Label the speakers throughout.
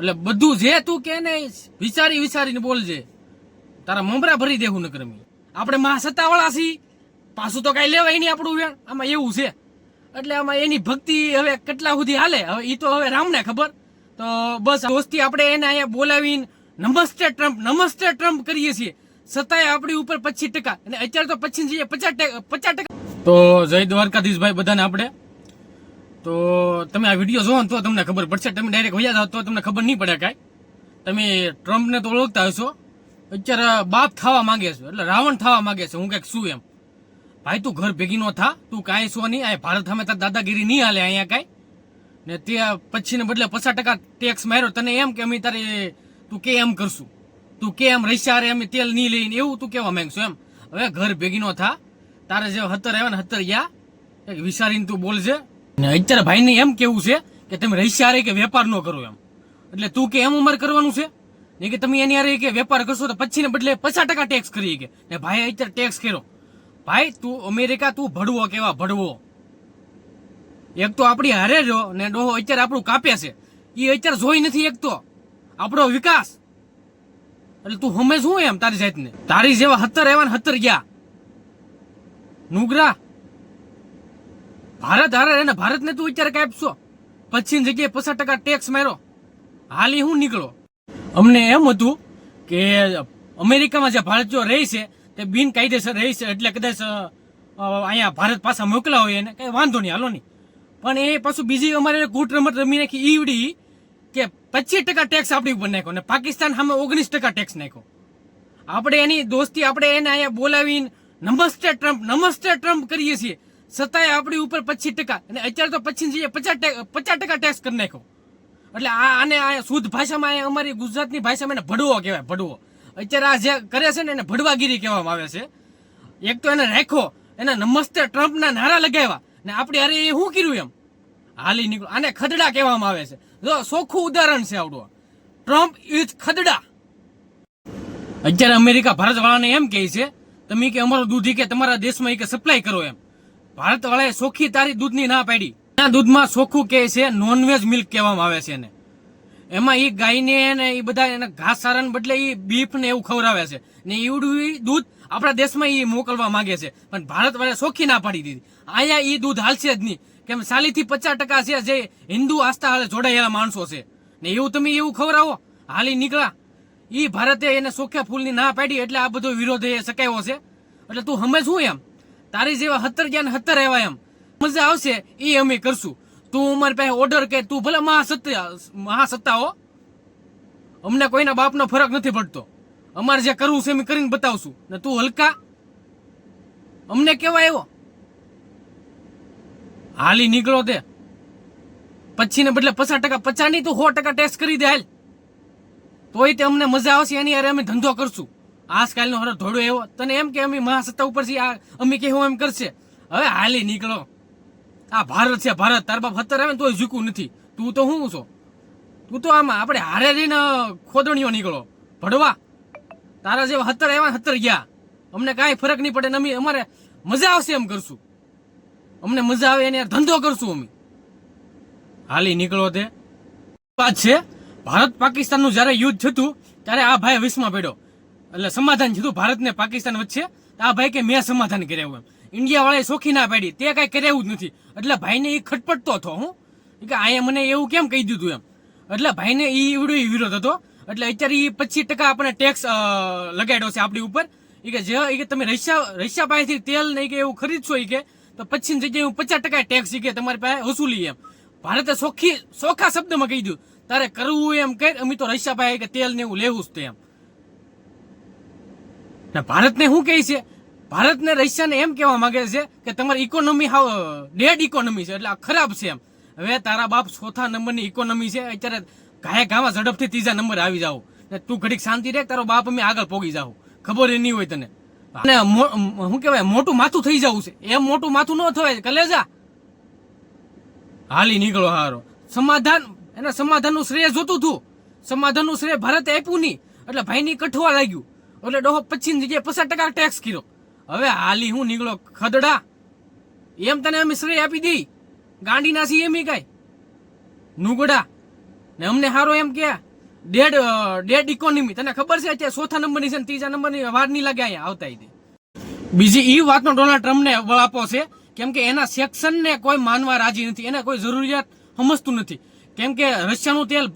Speaker 1: એટલે બધું જે તું કે ને વિચારી વિચારીને બોલજે. તારા મમરા ભરી દેવું નકર આપણે મા સત્તાવાળા છીએ. પાછું તો કાંઈ લેવાય નહીં આપણું વેણ. આમાં એવું છે. એટલે આમાં એની ભક્તિ હવે કેટલા સુધી હાલે? હવે એ તો હવે રામને ખબર. તો બસ દોસ્તી આપણે એને અહીંયા બોલાવીને નમસ્તે ટ્રમ્પ નમસ્તે ટ્રમ્પ કરીએ છીએ. છતાંય આપણી ઉપર પચીસ ટકા. અને અત્યારે તો પચીસ જઈએ પચાસ ટકા પચાસ ટકા. તો જય દ્વારકાધીશભાઈ બધાને આપણે. તો તમે આ વીડિયો જોવો તો તમને ખબર પડશે. તમે ડાયરેક્ટ વયા જાઓ તો તમને ખબર નહીં પડે કાંઈ. તમે ટ્રમ્પને તો ઓળખતા હશો. અત્યારે બાપ થવા માંગે છે, એટલે રાવણ થવા માંગે છે, હું કંઈક શું એમ. ભાઈ, તું ઘર ભેગી નો થા, તું કાંઈ શું નહીં. આ ભારત સામે તાર દાદાગીરી નહીં હાલે અહીંયા કાંઈ. ને તે પછીને બદલે પચાસ ટકા ટેક્સ માર્યો. તને એમ કે અમે તારે, તું કે એમ કરશું? તું કે એમ રૈસા રે અમે તેલ નહીં લઈને એવું તું કેવા માંગશું એમ. હવે ઘર ભેગી નો થા. તારે જે હતર આવ્યા ને હતર ગયા વિચારીને તું બોલજે. ને અત્યારે ભાઈને એમ કેવું છે કે તમે રૈસા હારે કે વેપાર ન કરો એમ. એટલે તું કે એમ અમારે કરવાનું છે? ને કે તમે એની હારે કે વેપાર કરશો તો પછીને બદલે પચાસ ટકા ટેક્સ કરી કે. ને ભાઈ અત્યારે ટેક્સ કર્યો. ભાઈ, તું અમેરિકા તું ભડવો કેવા ભડવો? એક તો આપણી હારે રહ્યો ને ડોહો અત્યારે આપણું કાપે છે. એ અત્યારે જોઈ નથી એક તો આપણો વિકાસ. એટલે તું હમે શું એમ તારી જાતને? તારી જેવા હતર એવા ને હત્તર ગયા. નુગરા. ભારત હારે ને ભારતને તું અત્યારે કાપશો પછી જગ્યાએ પચાસ ટકા ટેક્સ માર્યો. હાલી હું નીકળો? અમને એમ હતું કે અમેરિકામાં જે ભારતીયો રહે છે, તે બિનકાયદેસર રહે છે, એટલે કદાચ અહીંયા ભારત પાછા મોકલા હોય એને, કંઈ વાંધો નહીં, હાલો નહીં. પણ એ પાછું બીજી અમારે કૂટ રમત રમી નાખી ઈવડી કે પચીસ ટકા ટેક્સ આપણી ઉપર નાખ્યો ને પાકિસ્તાન સામે ઓગણીસ ટકા ટેક્સ નાખ્યો. આપણે એની દોસ્તી, આપણે એને અહીંયા બોલાવીને નમસ્તે ટ્રમ્પ નમસ્તે ટ્રમ્પ કરીએ છીએ. છતાંય આપણી ઉપર પચીસ ટકા અને અત્યારે તો પચીસ જઈએ પચાસ પચાસ ટકા ટેક્સ કરી નાખ્યો. એટલે આ આને આ શુદ્ધ ભાષામાં અમારી ગુજરાતની ભાષામાં એને ભડવો કહેવાય, ભડવો. અત્યારે આ જે કરે છે ને એને ભડવાગીરી કહેવામાં આવે છે. એક તો એને રાખો એને નમસ્તે ટ્રમ્પના નારા લગાવ્યા ને આપણે અરે એ શું કર્યું એમ? હાલી નીકળો આને ખદડા કહેવામાં આવે છે. જો ચોખ્ખું ઉદાહરણ છે આવડું. ટ્રમ્પ ઇઝ ખદડા. અત્યારે અમેરિકા ભારતવાળાને એમ કહે છે, તમે કે અમારું દૂધ કે તમારા દેશમાં એ કે સપ્લાય કરો એમ. ભારત વાળાએ સોખી તારી દૂધની ના પાડી. આ દૂધમાં સોખું કહે છે નોનવેજ મિલ્ક કહેવામાં આવે છે એને. એમાં એ ગાયને ને એ બધા એને ઘાસ સારાને બદલે એ બીફ ને એવું ખવડાવે છે. ને એવડું દૂધ આપણા દેશમાં એ મોકલવા માંગે છે. પણ ભારત વાળાએ સોખી ના પાડી દીધી. અહીંયા એ દૂધ હાલશે જ નહીં. કેમ સાલીથી પચાસ ટકા છે જે હિન્દુ આસ્થા હાલે જોડાયેલા માણસો છે. ને એવું તમે એવું ખવડાવો, હાલી નીકળા. એ ભારતે એને સોખ્યા ફૂલની ના પાડી એટલે આ બધો વિરોધ એ શકાયો છે. એટલે તું હમે શું એમ. તારી જેવા હત્તર ગયા ને હત્તર એવા એમ. મજા આવશે, એ અમે કરશું. તું અમારી પાસે ઓર્ડર કે તું ભલે મહાસત્તા મહાસત્તા હો. અમને કોઈના બાપનો ફરક નથી પડતો. અમારે જે કરવું છે એમ કરીને બતાવશું. ને તું હલકા. અમને કેવા આવ્યો? હાલી નીકળો તે. પછી ને બદલે પચાસ ટકા પચાસ નહીં, તું સો ટકા ટેસ્ટ કરી દે હાલ. તોય તે અમને મજા આવશે, એની હારે અમે ધંધો કરશું. આજકાલનો હરો ધોડો એવો. તને એમ કે અમે મહાસત્તા ઉપરથી આ અમે કહેવું એમ કરશે. હવે હાલી નીકળો. આ ભારત છે ભારત, તાર બાપ હતર આવે ને તોય ઝૂકવું નથી. તું તો હું છો? તું તો આમાં, આપણે હારે રહીને ખોદણીઓ નીકળો. ભડવા. તારા જેવા હતર આવ્યા હતર ગયા. અમને કાંઈ ફરક નહીં પડે ને અમે અમારે મજા આવશે એમ કરશું. અમને મજા આવે એની ધંધો કરશું અમે. હાલી નીકળો તે. વાત છે, ભારત પાકિસ્તાનનું જ્યારે યુદ્ધ થતું, ત્યારે આ ભાઈ વિશ્વમાં પડ્યો. એટલે સમાધાન કીધું ભારત ને પાકિસ્તાન વચ્ચે. આ ભાઈ કે મેં સમાધાન કર્યું એમ. ઇન્ડિયા વાળાએ સોખી ના પાડી. તે કઈ કર્યાવું જ નથી. એટલે ભાઈને એ ખટપટતો હતો હું. કે અહીંયા મને એવું કેમ કહી દીધું એમ? એટલે ભાઈને એ એવડો વિરોધ હતો. એટલે અત્યારે એ પચીસ ટકા આપણે ટેક્સ લગાડ્યો છે આપણી ઉપર. એ કે જે કે તમે રશિયા રશિયા પાસેથી તેલ ને કે એવું ખરીદશો એ કે, તો પછીની જગ્યાએ હું પચાસ ટકા ટેક્સ કે તમારી પાસે વસૂલી એમ. ભારતે સોખી, સોખા શબ્દમાં કહી દીધું. તારે કરવું એમ કહે અમે તો રશિયા પાસે કે તેલ ને એવું લેવું જ તે એમ. ને, ભારતને શું કહે છે? ભારતને રશિયાને એમ કહેવા માંગે છે કે તમારી ઇકોનોમી હાવ ડેડ ઇકોનોમી છે, એટલે આ ખરાબ છે એમ. હવે તારા બાપ ચોથા નંબરની ઇકોનોમી છે, અત્યારે ઘાય ઘામાં ઝડપથી ત્રીજા નંબર આવી જાવ ને તું ઘડીક શાંતિ રહે તારો બાપ અમે આગળ પોગી જાવ ખબર એ નહીં હોય તને. અને શું કહેવાય, મોટું માથું થઈ જવું છે. એમ મોટું માથું ન થવાય, કલેજા. હાલી નીકળો હારો. સમાધાન, એના સમાધાનનું શ્રેય જોતું હતું. સમાધાનનું શ્રેય ભારતે આપ્યું નહીં. એટલે ભાઈની કઠવા લાગ્યું. એટલે ડોહો પચીસ જગ્યાએ પચાસ ટકા ટેક્સ કર્યો. હવે હાલી હું નીકળો ખદડા. એમ તને અમે શ્રેય આપી દઈ ગાંડી નાસી એમ કાંઈ. નુગડા. ને અમને હારો એમ કે, ડેડ ડેડ ઇકોનોમી તને ખબર છે અત્યારે ચોથા નંબરની છે ને ત્રીજા નંબરની? વાર નહીં લાગે અહીંયા આવતા હતી બીજી એ વાતનો ડોનાલ્ડ ટ્રમ્પને બળ આપો છે, કેમ કે એના સેક્શનને કોઈ માનવા રાજી નથી. એને કોઈ જરૂરિયાત સમજતું નથી. કેમ કે રશિયાનું તેલ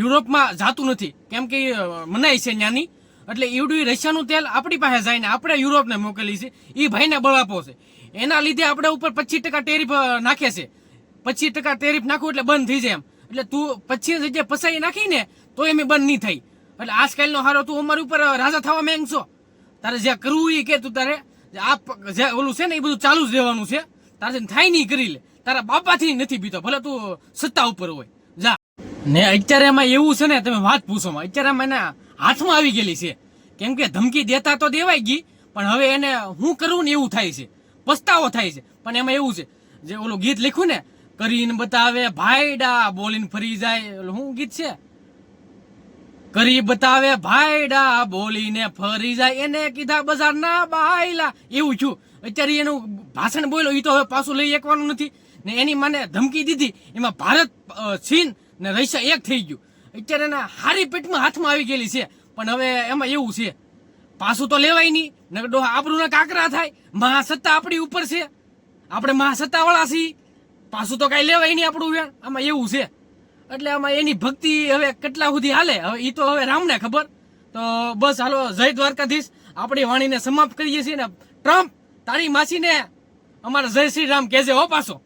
Speaker 1: યુરોપમાં જાતું નથી. કેમ કે મનાય છે ત્યાંની એટલે ઈવડું રશિયાનું તેલ આપણી પાસે જાય ને આપણે યુરોપને મોકલી છે એ ભાઈને બળાપો છે. એના લીધે આપણે ઉપર પચીસ ટકા ટેરિફ નાખે છે. પચીસ ટકા ટેરિફ નાખવું એટલે બંધ થઈ જાય એમ. એટલે તું પચીસ જગ્યાએ ફસાઈ નાખીને તો એમ બંધ નહીં થઈ. એટલે આજકાલનો હારો તું અમારી ઉપર રાજા થવા માંગશો તારે જે કરવું એ કે તું તારે આ જે ઓલું છે ને એ બધું ચાલુ જ રહેવાનું છે. તારે થાય નહીં કરી લે. તારા બાપાથી નથી પીતો ભલે તું સત્તા ઉપર હોય. જા. ને અત્યારે એમાં એવું છે ને, તમે વાત પૂછો અત્યારે એમાં હાથમાં આવી ગયેલી છે. કેમ કે ધમકી દેતા તો દેવાય ગઈ, પણ હવે એને હું કરું ને એવું થાય છે. પસ્તાવો થાય છે. પણ એમાં એવું છે, જે ઓલું ગીત લખ્યું ને, કરીને બતાવે ભાઈડા બોલીને ફરી જાય, ઓલું શું ગીત છે? કરી બતાવે ભાઈડા બોલીને ફરી જાય. એને કીધા બજાર ના બાયલા. એવું છું અત્યારે એનું ભાષણ બોલ્યો એ તો હવે પાછું લઈ એકવાનું નથી. ને એની મને ધમકી દીધી. એમાં ભારત ચીન ને રશિયા એક થઈ ગયું. અત્યારે એના હારી પેટમાં હાથમાં આવી ગયેલી છે. પણ હવે એમાં એવું છે. પાછું તો લેવાય નહીં. નકર ડોહા આબરૂના કાકરા થાય. મહાસત્તા આપણી ઉપર છે. આપણે મહાસત્તા વાળા છીએ. પાછું તો કાંઈ લેવાય નહીં આપણું વેણ. આમાં એવું છે. એટલે આમાં એની ભક્તિ હવે કેટલા સુધી હાલે? હવે એ તો હવે રામને ખબર. તો બસ હાલો, જય દ્વારકાધીશ. આપણી વાણીને સમાપ્ત કરીએ છીએ ને. ટ્રમ્પ, તારી માસીને અમારા જય શ્રી રામ કહેજે હો પાછો.